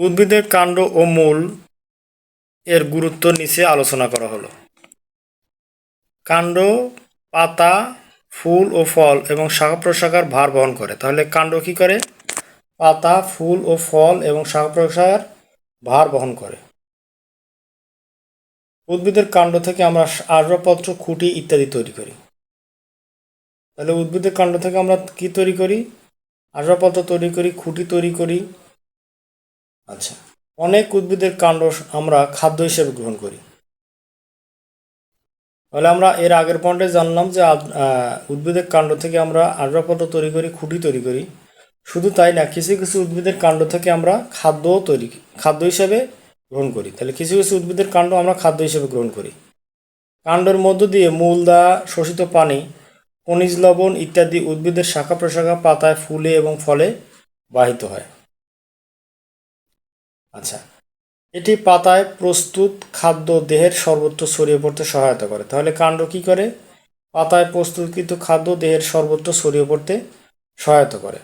উদ্ভিদের কাণ্ড ও মূল এর গুরুত্ব নিচে আলোচনা করা হলো। কাণ্ড, পাতা, ফুল ও ফল এবং শাখা প্রশাখার ভার বহন করে। তাহলে কাণ্ড কি করে? পাতা, ফুল ও ফল এবং শাখা প্রশাখার ভার বহন করে। উদ্ভিদের কাণ্ড থেকে আমরা আসবাবপত্র, খুঁটি ইত্যাদি তৈরি করি। তাহলে উদ্ভিদের কাণ্ড থেকে আমরা কি তৈরি করি? আসবাবপত্র তৈরি করি, খুঁটি তৈরি করি আচ্ছা। অনেক উদ্ভিদের কাণ্ড আমরা খাদ্য হিসেবে গ্রহণ করি। তাহলে আমরা এর আগের পয়েন্টে জানলাম যে উদ্ভিদের কাণ্ড থেকে আমরা আসবাবপত্র তৈরি করি, খুঁটি তৈরি করি। শুধু তাই না, কিছু কিছু উদ্ভিদের কাণ্ড থেকে আমরা খাদ্যও তৈরি, খাদ্য হিসেবে গ্রহণ করি। তাহলে কিছু কিছু উদ্ভিদের কাণ্ড আমরা খাদ্য হিসেবে গ্রহণ করি। কাণ্ডের মধ্য দিয়ে মূলদা শোষিত পানি, খনিজ লবণ ইত্যাদি উদ্ভিদের শাখা প্রশাখা, পাতায় ফুলে এবং ফলে বাহিত হয়। আচ্ছা। এটি পাতায় প্রস্তুত খাদ্য দেহের সর্বত্র ছড়িয়ে পড়তে সহায়তা করে। তাহলে কাণ্ড কি করে? পাতায় প্রস্তুতকৃত খাদ্য দেহের সর্বত্র ছড়িয়ে পড়তে সহায়তা করে।